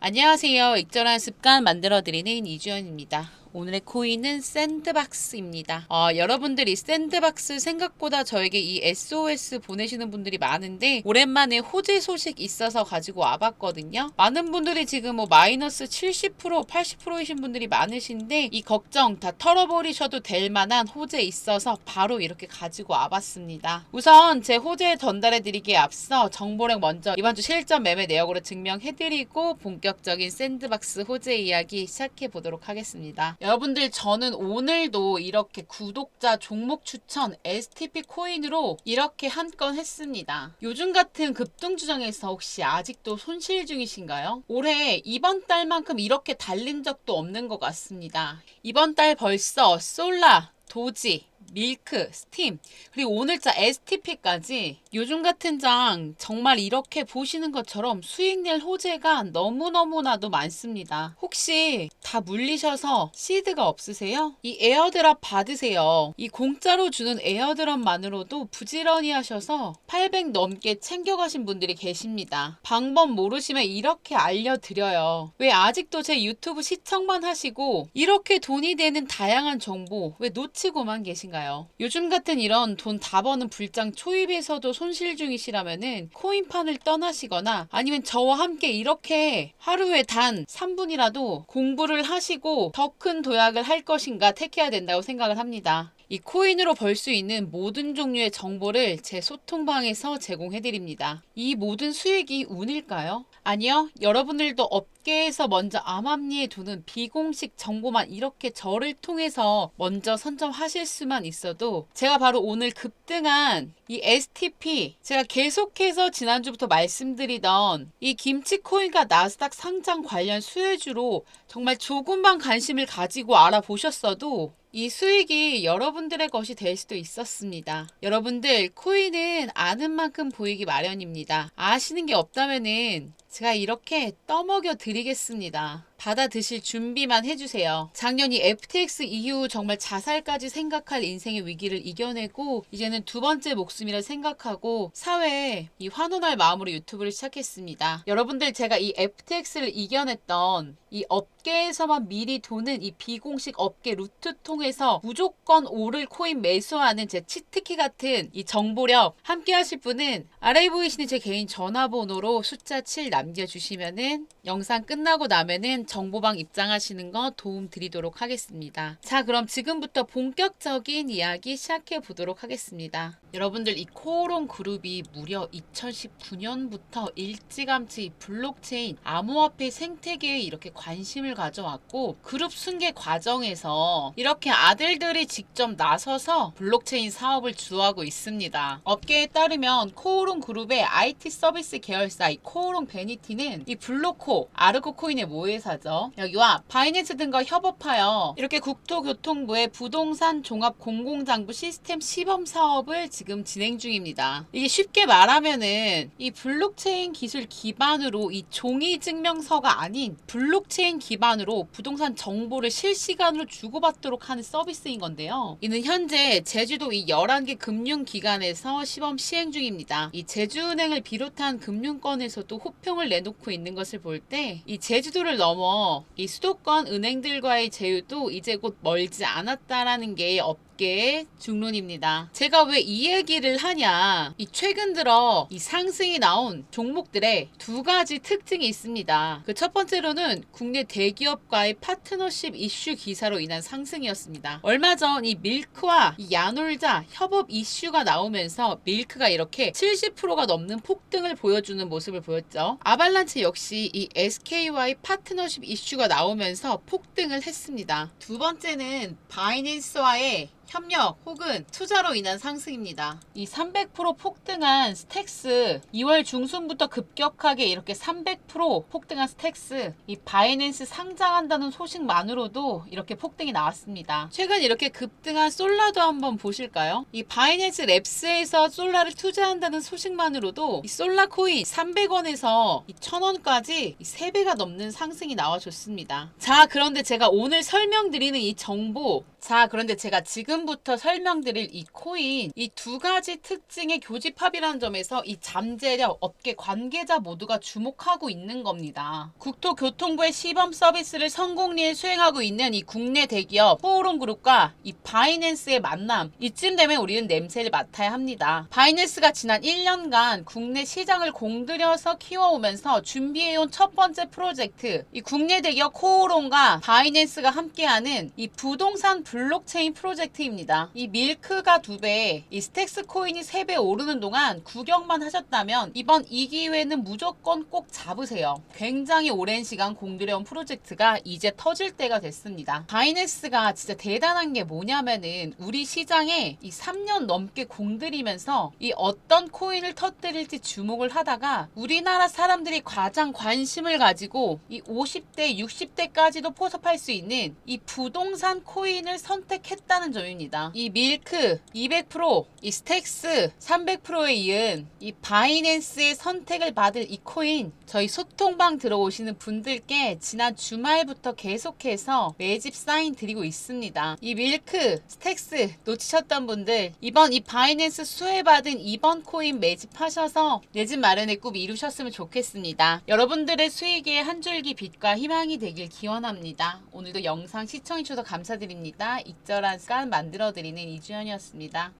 안녕하세요. 익절한 습관 만들어드리는 이주연입니다. 오늘의 코인은 샌드박스입니다. 어, 여러분들이 샌드박스 생각보다 저에게 이 SOS 보내시는 분들이 많은데 오랜만에 호재 소식 있어서 가지고 와봤거든요. 많은 분들이 지금 뭐 마이너스 70% 80%이신 분들이 많으신데 이 걱정 다 털어버리셔도 될 만한 호재 있어서 바로 이렇게 가지고 와봤습니다. 우선 제 호재 전달해드리기에 앞서 정보를 먼저 이번 주 실전 매매 내역으로 증명해드리고 본격적인 샌드박스 호재 이야기 시작해 보도록 하겠습니다. 여러분들 저는 오늘도 이렇게 구독자 종목 추천 STP 코인으로 이렇게 한 건 했습니다. 요즘 같은 급등주장에서 혹시 아직도 손실 중이신가요? 올해 이번 달만큼 이렇게 달린 적도 없는 것 같습니다. 이번 달 벌써 솔라, 도지, 밀크, 스팀, 그리고 오늘자 STP까지 요즘 같은 장 정말 이렇게 보시는 것처럼 수익 낼 호재가 너무너무나도 많습니다. 혹시 다 물리셔서 시드가 없으세요? 이 에어드랍 받으세요. 이 공짜로 주는 에어드랍만으로도 부지런히 하셔서 800 넘게 챙겨가신 분들이 계십니다. 방법 모르시면 이렇게 알려드려요. 왜 아직도 제 유튜브 시청만 하시고 이렇게 돈이 되는 다양한 정보 왜 놓치고만 계신가요? 요즘 같은 이런 돈 다 버는 불장 초입에서도 손실 중이시라면은 코인판을 떠나시거나 아니면 저와 함께 이렇게 하루에 단 3분이라도 공부를 하시고 더 큰 도약을 할 것인가 택해야 된다고 생각을 합니다. 이 코인으로 벌 수 있는 모든 종류의 정보를 제 소통방에서 제공해드립니다. 이 모든 수익이 운일까요? 아니요. 여러분들도 업 계에서 먼저 암암리에 두는 비공식 정보만 이렇게 저를 통해서 먼저 선점하실 수만 있어도 제가 바로 오늘 급등한 이 STP 제가 계속해서 지난주부터 말씀드리던 이 김치코인과 나스닥 상장 관련 수혜주로 정말 조금만 관심을 가지고 알아보셨어도 이 수익이 여러분들의 것이 될 수도 있었습니다. 여러분들 코인은 아는 만큼 보이기 마련입니다. 아시는 게 없다면은 제가 이렇게 떠먹여 드리겠습니다. 받아 드실 준비만 해주세요. 작년 이 FTX 이후 정말 자살까지 생각할 인생의 위기를 이겨내고 이제는 두 번째 목숨이라 생각하고 사회에 이 환원할 마음으로 유튜브를 시작했습니다. 여러분들 제가 이 FTX를 이겨냈던 이 업계에서만 미리 도는 이 비공식 업계 루트 통해서 무조건 오를 코인 매수하는 제 치트키 같은 이 정보력 함께 하실 분은 아래에 보이시는 제 개인 전화번호로 숫자 7 남겨주시면은 영상 끝나고 나면은 정보방 입장하시는 거 도움 드리도록 하겠습니다. 자, 그럼 지금부터 본격적인 이야기 시작해 보도록 하겠습니다. 여러분들 이 코오롱 그룹이 무려 2019년부터 일찌감치 이 블록체인 암호화폐 생태계에 이렇게 관심을 가져왔고 그룹 승계 과정에서 이렇게 아들들이 직접 나서서 블록체인 사업을 주도하고 있습니다. 업계에 따르면 코오롱 그룹의 IT 서비스 계열사 이 코오롱 베니티는 이 블록코 아르코 코인의 모회사 죠. 여기와 바이낸스 등과 협업하여 이렇게 국토교통부의 부동산 종합 공공장부 시스템 시범 사업을 지금 진행 중입니다. 이게 쉽게 말하면은 이 블록체인 기술 기반으로 이 종이 증명서가 아닌 블록체인 기반으로 부동산 정보를 실시간으로 주고받도록 하는 서비스인 건데요. 이는 현재 제주도 이 11개 금융기관에서 시범 시행 중입니다. 이 제주은행을 비롯한 금융권에서도 호평을 내놓고 있는 것을 볼 때 이 제주도를 넘어 이 수도권 은행들과의 제휴도 이제 곧 멀지 않았다라는 게 업. 의 중론입니다. 제가 왜 이 얘기를 하냐? 이 최근 들어 이 상승이 나온 종목들의 두 가지 특징이 있습니다. 그 첫 번째로는 국내 대기업과의 파트너십 이슈 기사로 인한 상승이었습니다. 얼마 전 이 밀크와 이 야놀자 협업 이슈가 나오면서 밀크가 이렇게 70%가 넘는 폭등을 보여주는 모습을 보였죠. 아발란체 역시 이 SK와의 파트너십 이슈가 나오면서 폭등을 했습니다. 두 번째는 바이낸스와의 협력 혹은 투자로 인한 상승입니다. 이 300% 폭등한 스택스 2월 중순부터 급격하게 이렇게 300% 폭등한 스택스 이 바이낸스 상장한다는 소식만으로도 이렇게 폭등이 나왔습니다. 최근 이렇게 급등한 솔라도 한번 보실까요? 이 바이낸스 랩스에서 솔라를 투자한다는 소식만으로도 이 솔라 코인 300원에서 1000원까지 3배가 넘는 상승이 나와줬습니다. 자 그런데 제가 오늘 설명드리는 이 정보 자, 그런데 제가 지금부터 설명드릴 이 코인, 이 두 가지 특징의 교집합이라는 점에서 이 잠재력 업계 관계자 모두가 주목하고 있는 겁니다. 국토교통부의 시범 서비스를 성공리에 수행하고 있는 이 국내 대기업 포오롱 그룹과 이 바이낸스의 만남, 이쯤 되면 우리는 냄새를 맡아야 합니다. 바이낸스가 지난 1년간 국내 시장을 공들여서 키워오면서 준비해온 첫 번째 프로젝트, 이 국내 대기업 코오롱과 바이낸스가 함께하는 이 부동산 블록체인 프로젝트입니다. 이 밀크가 두 배, 이 스택스 코인이 세배 오르는 동안 구경만 하셨다면 이번 이 기회는 무조건 꼭 잡으세요. 굉장히 오랜 시간 공들여온 프로젝트가 이제 터질 때가 됐습니다. 바이낸스가 진짜 대단한 게 뭐냐면은 우리 시장에 이 3년 넘게 공들이면서 이 어떤 코인을 터뜨릴지 주목을 하다가 우리나라 사람들이 가장 관심을 가지고 이 50대, 60대까지도 포섭할 수 있는 이 부동산 코인을 선택했다는 점입니다. 이 밀크 200%, 이 스택스 300%에 이은 이 바이낸스의 선택을 받을 이 코인 저희 소통방 들어오시는 분들께 지난 주말부터 계속해서 매집 사인 드리고 있습니다. 이 밀크, 스택스 놓치셨던 분들 이번 이 바이낸스 수혜받은 이번 코인 매집하셔서 내 집 마련의 꿈 이루셨으면 좋겠습니다. 여러분들의 수익에 한 줄기 빛과 희망이 되길 기원합니다. 오늘도 영상 시청해주셔서 감사드립니다. 익절한 습관 만들어드리는 이주연이었습니다.